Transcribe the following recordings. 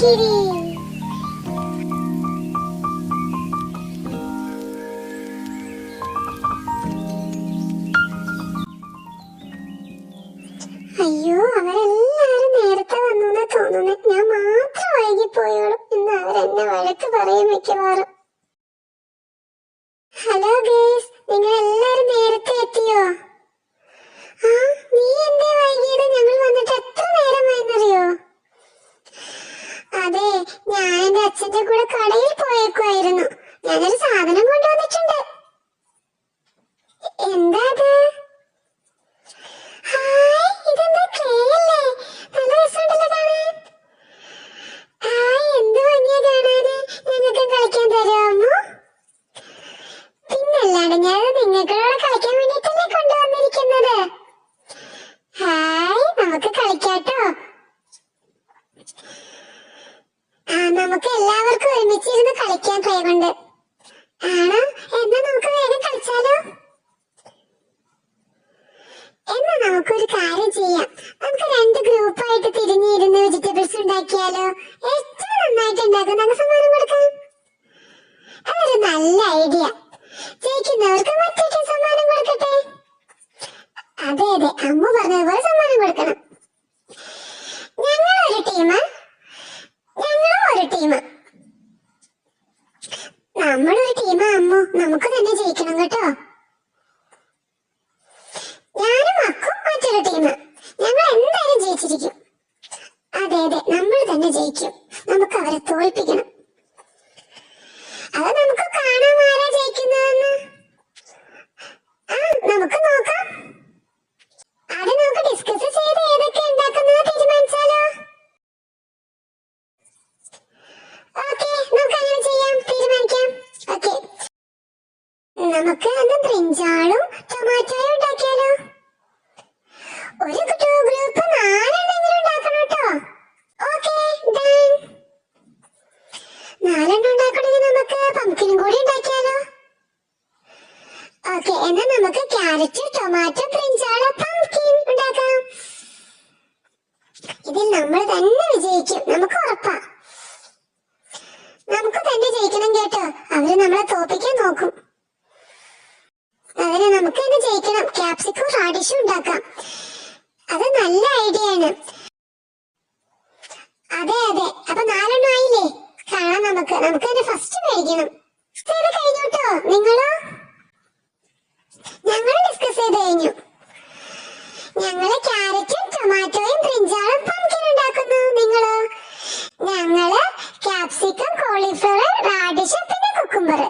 പോക്കിരി അയ്യോ അവരെല്ലാരും നേരത്തെ വന്നു തോന്നുന്നു. ഞാൻ മാത്രം വൈകി വൈകിപ്പോയോളൂ. എന്ന് അവരെന്നെ വഴക്ക് പറയും മിക്കവാറും ഹലോ ഗേസ് നിങ്ങൾ എല്ലാരും നേരത്തെ എത്തിയോ ആ നീ എന്തേ വൈകിയത് ഞങ്ങൾ വന്നിട്ട് എത്ര നേരമായെന്നറിയോ അതെ ഞാൻ എന്റെ അച്ഛന്റെ കൂടെ കടയിൽ പോയേക്കുമായിരുന്നു ഞാനൊരു സാധനം കൊണ്ടുവന്നിട്ടുണ്ട്. എന്താ അത്? കളിക്കാൻ പിന്നല്ലാണ്ട് ഞാൻ നിങ്ങൾക്കുള്ള കളിക്കാൻ വേണ്ടിട്ടല്ലേ കൊണ്ടുവന്നിരിക്കുന്നത് ഹായ് നമുക്ക് കളിക്കാട്ടോ ആ നമുക്ക് എല്ലാവർക്കും ഒരുമിച്ചിരുന്ന് കളിക്കാൻ പ്രേമുണ്ട്. ആണോ? എന്നാ നമുക്ക് വേഗം കളിച്ചാലോ? എന്നാ നമുക്കൊരു കാര്യം ചെയ്യാം. നമുക്ക് രണ്ട് ഗ്രൂപ്പായിട്ട് തിരിഞ്ഞിരുന്ന് വെജിറ്റബിൾസ് ഉണ്ടാക്കിയാലോ ഏറ്റവും നന്നായിട്ട് ഉണ്ടാക്കും നമുക്ക് സമ്മാനം കൊടുക്കാം അതൊരു നല്ല ഐഡിയ ജയിക്കുന്നവർക്ക് മറ്റൊരു സമ്മാനം കൊടുക്കട്ടെ അതെ അതെ അമ്മ പറഞ്ഞതുപോലെ സമ്മാനം കൊടുക്കണം ഞങ്ങൾ ഒരു ടീം ഞങ്ങളും ഒരു ടീം നമ്മളൊരു ടീമാകുമ്പോ നമുക്ക് തന്നെ ജയിക്കണം കേട്ടോ ഞാനും അക്കും മറ്റൊരു ടീം ഞങ്ങൾ എന്തായാലും ജയിച്ചിരിക്കും അതെ അതെ നമ്മൾ തന്നെ ജയിക്കും നമുക്ക് അവരെ തോൽപ്പിക്കണം അത് നമുക്ക് കാണാം ആരാ ജയിക്കുന്നതെന്ന് ആ നമുക്ക് നോക്കാം അത് നമുക്ക് ഡിസ്കസ് ചെയ്ത് ഏതൊക്കെ ഉണ്ടാക്കുന്നത് തീരുമാനിച്ചാലോ ഓക്കെ നമുക്ക് അങ്ങനെ ചെയ്യാം തീരുമാനിക്കാം ഓക്കെ നമുക്ക് അന്ന് ബ്രിഞ്ചാളും ടൊമാറ്റോയും ഉണ്ടാക്കിയാലോ ഒരു ടൂ ഗ്രൂപ്പ് നാലെണ്ണെങ്കിലും ഉണ്ടാക്കണം കേട്ടോ ഓക്കെ ഡൺ നാലെണ്ണം ഉണ്ടാക്കണമെങ്കിൽ നമുക്ക് പംകിനും കൂടി ഉണ്ടാക്കിയാലോ ഓക്കെ എന്നാ നമുക്ക് ക്യാരറ്റ് ടൊമാറ്റോ ബ്രിഞ്ചാൾ പംകിൻ ഉണ്ടാക്കാം ഇതിൽ നമ്മൾ തന്നെ വിജയിക്കും നമുക്ക് ഉറപ്പാ നമുക്ക് തന്നെ ജയിക്കണം കേട്ടോ. അവർ നമ്മളെ തോപ്പിക്കാൻ നോക്കും. അതിന് നമുക്ക് തന്നെ ജയിക്കണം. ക്യാപ്സിക്കും റാഡിഷും ഉണ്ടാക്കാം. അത് നല്ല ഐഡിയ ആണ്. അതെ അതെ. അപ്പൊ നാലെണ്ണം ആയില്ലേ? കാണാം നമുക്ക്. നമുക്ക് തന്നെ ഫസ്റ്റ് മേടിക്കണം. കഴിഞ്ഞോട്ടോ നിങ്ങളോ? ഞങ്ങൾ ഡിസ്കസ് ചെയ്ത് കഴിഞ്ഞു ഞങ്ങൾ ക്യാരറ്റും ടൊമാറ്റോയും ബ്രിഞ്ചാളും പംകിൻ ഉണ്ടാക്കുന്നു നിങ്ങളോ ഞങ്ങൾ ക്യാപ്സിക്കം കോളിഫ്ലവർ റാഡിഷ് പിന്നെ കുക്കുംബർ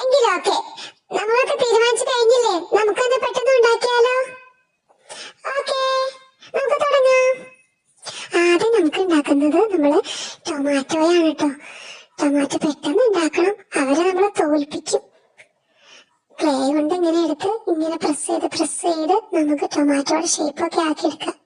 എങ്കിലൊക്കെ നമ്മളൊക്കെ തീരുമാനിച്ചു കഴിഞ്ഞില്ലേ നമുക്കൊന്ന് പെട്ടെന്ന് ഉണ്ടാക്കിയാലോ ഓക്കെ നമുക്ക് തുടങ്ങാം ആദ്യം ഉണ്ടാക്കുന്നത് നമ്മൾ ടൊമാറ്റോയാണ് കേട്ടോ ടൊമാറ്റോ പെട്ടെന്ന് ഉണ്ടാക്കണം അവരെ നമ്മളെ തോൽപ്പിക്കും. ക്ലേ കൊണ്ട് ഇങ്ങനെ എടുത്ത് ഇങ്ങനെ പ്രസ് ചെയ്ത് പ്രസ് ചെയ്ത് നമുക്ക് ടൊമാറ്റോയുടെ ഷേപ്പ് ഷേപ്പൊക്കെ ആക്കിയെടുക്കാം.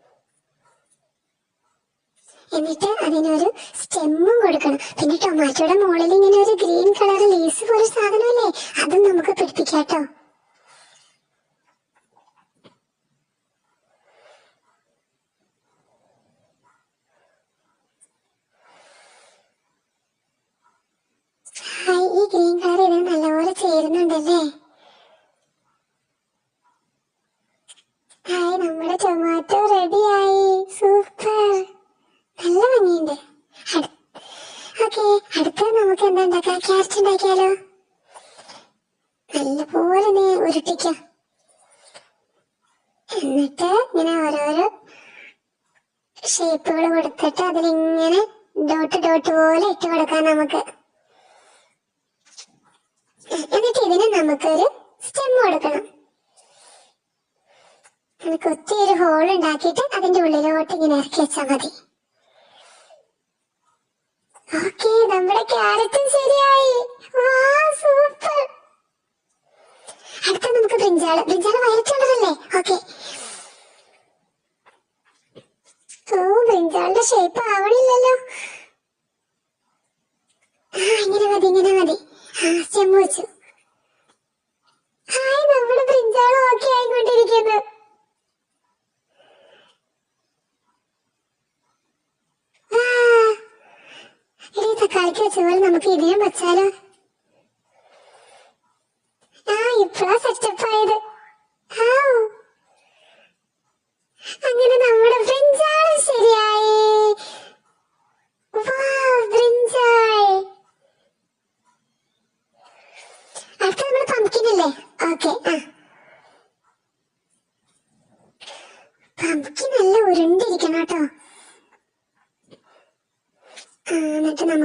എന്നിട്ട് അതിനൊരു സ്റ്റെമ്മും കൊടുക്കണം. പിന്നെ ടൊമാറ്റോയുടെ മുകളിൽ ഇങ്ങനെ ഒരു ഗ്രീൻ കളർ ലീസ് പോലെ സാധനമല്ലേ? അതും നമുക്ക് പിടിപ്പിക്കാട്ടോ ഹായ് ഈ ഗ്രീൻ കളർ ഇതിന് നല്ലപോലെ ചേരുന്നുണ്ടല്ലേ? ഹായ് നമ്മുടെ ടൊമാറ്റോ റെഡിയായി സൂപ്പർ നല്ല ഭംഗിയുണ്ട്. ഓക്കെ അടുത്ത നമുക്ക് എന്താ ഉണ്ടാക്കാം ക്യാരറ്റ് ഉണ്ടാക്കിയാലോ? നല്ലപോലെ നീ ഉരുട്ടിക്കാം. എന്നിട്ട് ഇങ്ങനെ ഓരോരോ ഷേപ്പുകൾ കൊടുത്തിട്ട് അതിലിങ്ങനെ ഡോട്ട് ഡോട്ട് പോലെ ഇട്ട് കൊടുക്കാം നമുക്ക്. എന്നിട്ട് ഇതിന് നമുക്കൊരു സ്റ്റെം കൊടുക്കണം. നമുക്ക് ഒത്തിരി ഹോൾ ഉണ്ടാക്കിയിട്ട് അതിന്റെ ഉള്ളിലോട്ട് ഇങ്ങനെ ഇറക്കി വെച്ചാൽ മതി. ഓക്കെ നമ്മുടെ ക്യാരറ്റും ശരിയായി. സൂപ്പർ. അടുത്ത നമുക്ക് ബ്രിഞ്ചാൾ. ബ്രിഞ്ചാൾ വയലറ്റ് കളറല്ലേ ഓക്കെ. ഓ ബ്രിഞ്ചാളിന്റെ ഷേപ്പ് ആവണില്ലല്ലോ ആ ഇങ്ങനെ മതി ഇങ്ങനെ മതി ആ സ്റ്റെം വെച്ചു ഹായ് നമ്മുടെ ബ്രിഞ്ചാൾ ഓക്കെ ആയിക്കൊണ്ടിരിക്കുന്നു ആ തക്കാളിക്ക് വെച്ച പോലെ നമുക്ക് ഇതിനും വെച്ചാലോ ആ ഇപ്പഴാ സെറ്റപ്പ് ആയത് ഹാവ്. അങ്ങനെ നമ്മുടെ ബ്രിഞ്ചാൾ ശരിയായി വാവ്, ബ്രിഞ്ചാൾ അടുത്ത നമ്മുടെ പംകിൻ അല്ലേ ഓക്കെ ആ പംകിൻ നല്ല ഉരുണ്ടിരിക്കണം കേട്ടോ ആ,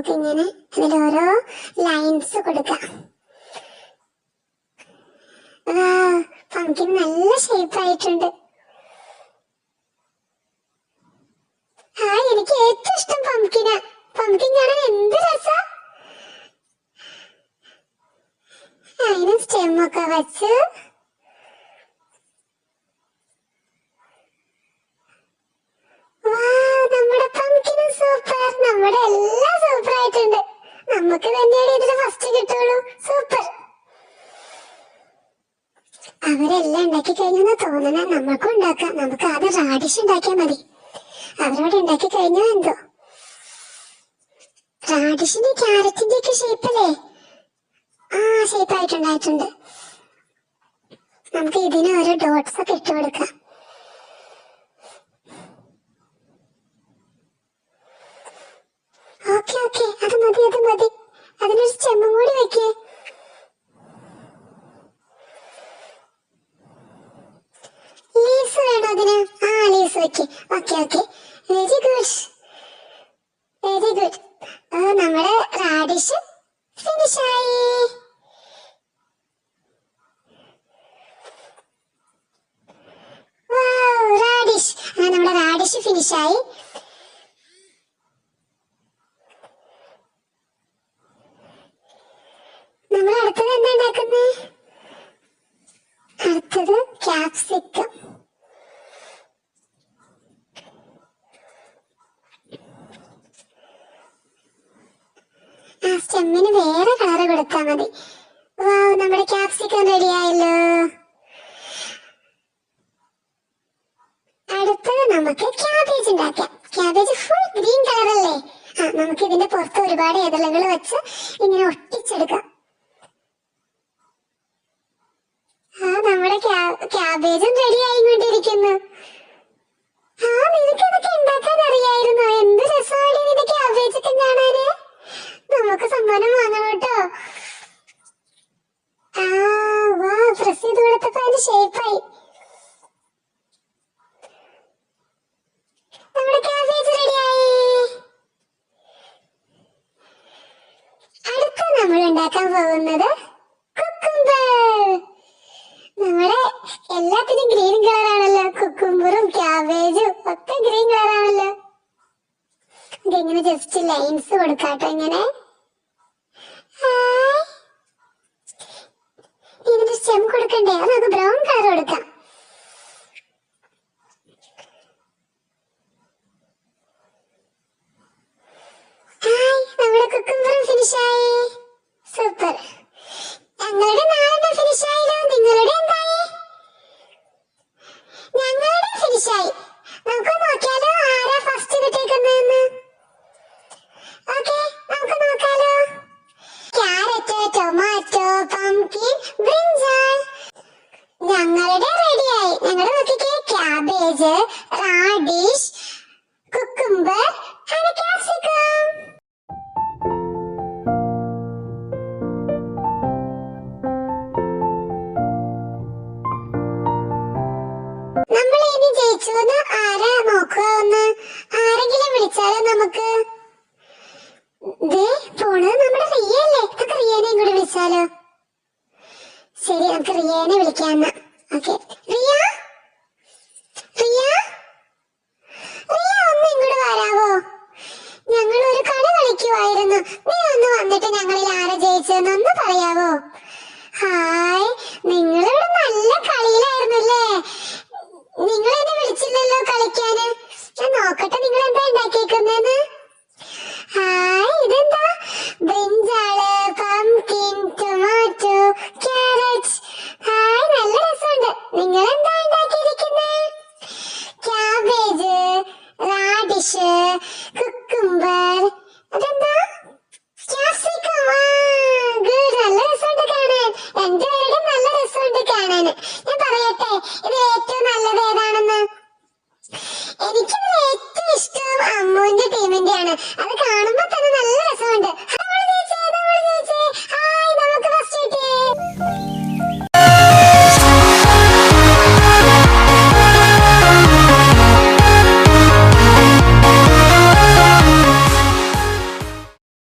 എന്നിട്ട് നമുക്ക് ഇങ്ങനെ ഇതിൽ ഓരോ ലൈൻസ് കൊടുക്കാം നല്ല ഷേപ്പ് ആയിട്ടുണ്ട്. ആ എനിക്ക് ഏറ്റവും ഇഷ്ടം പമ്പിനാ പംകിൻ കാണാൻ എന്ത് രസം? അതിന് സ്റ്റെമ്മൊക്കെ വെച്ച് നമ്മുടെ പംകിനും സൂപ്പർ നമ്മുടെ സൂപ്പർ ആയിട്ടുണ്ട്. നമുക്ക് തന്നെയാണ് ഇതിന് ഫസ്റ്റ് കിട്ടുള്ളൂ. സൂപ്പർ അവരെല്ലാം ഉണ്ടാക്കി കഴിഞ്ഞെന്ന് തോന്നണ. നമുക്കും ഉണ്ടാക്കാം. നമുക്ക് ആദ്യം റാഡിഷ് ഉണ്ടാക്കിയാൽ മതി. അവരോട് ഉണ്ടാക്കി കഴിഞ്ഞോ എന്തോ? റാഡിഷിന്റെ ക്യാരറ്റിന്റെ ഒക്കെ ഷേപ്പല്ലേ ആ ഷേപ്പ് ആയിട്ടുണ്ടായിട്ടുണ്ട്. നമുക്ക് ഇതിന് ഓരോ ഡോട്ട്സ് ഒക്കെ ഇട്ട് കൊടുക്കാം. Okay okay. അത് മതി അത് മതി. അതിനൊരു ചെമ്മും കൂടി വെക്കേ. ലീവ്സ് വേണോ അതിന്? ആ ലീവ്സ് വെക്കേ. Okay okay. Very good. Very good. നമ്മുടെ റാഡിഷ് ഫിനിഷ് ആയി റാഡിഷ്. ആ നമ്മുടെ റാഡിഷ് ഫിനിഷ് ആയി നമ്മൾ അടുത്തത് എന്താ ഉണ്ടാക്കുന്നത് അടുത്തത് ക്യാപ്സിക്കം സ്റ്റെമ്മിന് വേറെ കളർ കൊടുത്താൽ മതി. വാവ് നമ്മുടെ ക്യാപ്സിക്കം റെഡിയായല്ലോ അടുത്തത് നമുക്ക് ക്യാബേജ് ഉണ്ടാക്കാം. ക്യാബേജ് ഫുൾ ഗ്രീൻ കളറല്ലേ ആ നമുക്ക് ഇതിന്റെ പുറത്ത് ഒരുപാട് ഇതളകൾ വെച്ച് ഇങ്ങനെ ഒട്ടിച്ചെടുക്കാം. ആ നമ്മുടെ ക്യാബേജും റെഡി ആയിക്കൊണ്ടിരിക്കുന്നു. ആ നിനക്ക് ഇതൊക്കെ ഉണ്ടാക്കാൻ അറിയായിരുന്നോ? എന്ത് രസമാണ് ക്യാബേജ് ഒക്കെ കാണാന്? നമുക്ക് സമ്മാനം വാങ്ങണം കേട്ടോ. ആ വാ പ്രസ് ചെയ്ത് കൊടുത്തപ്പോ അതിന്റെ ഷേപ്പായി നമ്മുടെ കാബേജ് റെഡിയായി അടുത്ത നമ്മൾ ഉണ്ടാക്കാൻ പോകുന്നത് നമ്മുടെ എല്ലാത്തിനും ഗ്രീൻ കളർ ആണല്ലോ. കുക്കുംബറും ക്യാബേജും ഒക്കെ ഗ്രീൻ കളർ ആണല്ലോ. ഇങ്ങനെ ജസ്റ്റ് ലൈൻസ് കൊടുക്കാട്ടോ ഇങ്ങനെ? ഹായ്. ഇതിന്റെ സ്റ്റെം കൊടുക്കണ്ടേ നമുക്ക് ബ്രൗൺ കളർ കൊടുക്കാം നമ്മുടെ കുക്കുംബറും ഫിനിഷായി സൂപ്പർ ഞങ്ങളുടെ നാലെണ്ണം ഫിനിഷായല്ലോ നിങ്ങളുടെ എന്തായി ഞങ്ങളുടെ ഫിനിഷായി നമുക്ക് നോക്കിയാലോ ആരാ ഫസ്റ്റ് കിട്ടിയേക്കുന്നതെന്ന് ഓക്കെ നമുക്ക് നോക്കാലോ ക്യാരറ്റ് ടൊമാറ്റോ പംകിൻ ബ്രിഞ്ചാൾ ഞങ്ങളുടെ റെഡിയായി ഞങ്ങളുടെ നോക്കിക്കേ. ക്യാബേജ് റാഡിഷ് കുക്കുംബർ ക്യാപ്സിക്കം നമ്മൾ ഇനി ജയിച്ചു എന്ന് ആരെങ്കിലും വിളിച്ചാലോ നമുക്ക്? ദേ പോണത് നമ്മുടെ റിയ അല്ലേ നമുക്ക് റിയനെയും കൂടി വിളിച്ചാലോ? ശരി നമുക്ക് റിയനെ വിളിക്കാന്ന് ഓക്കെ റിയ റിയ റിയ ഒന്ന് ഇങ്ങോട്ട് വരാവോ ഞങ്ങൾ ഒരു കളി കളിക്കുമായിരുന്നു നീ ഒന്ന് വന്നിട്ട് ഞങ്ങളിൽ ആരാ ജയിച്ചതെന്നൊന്ന് പറയാവോ? ഹായ് നിങ്ങളിവിടെ നല്ല കളിയിലായിരുന്നല്ലേ നിങ്ങൾ എന്നെ വിളിച്ചില്ലല്ലോ കളിക്കാന് ഞാൻ നോക്കട്ടെ നിങ്ങൾ എന്താ ഉണ്ടാക്കിയേക്കുന്നതെന്ന് ഹായ് ഇതെന്താ brinjal pumpkin tomato carrot hi നല്ല രസമുണ്ട് എനിക്കിതിൽ ഏറ്റവും ഇഷ്ടം. അമ്മുവിന്റെ ടീമിന്റെയാണ് അത് കാണുമ്പോ തന്നെ നല്ല രസമുണ്ട്.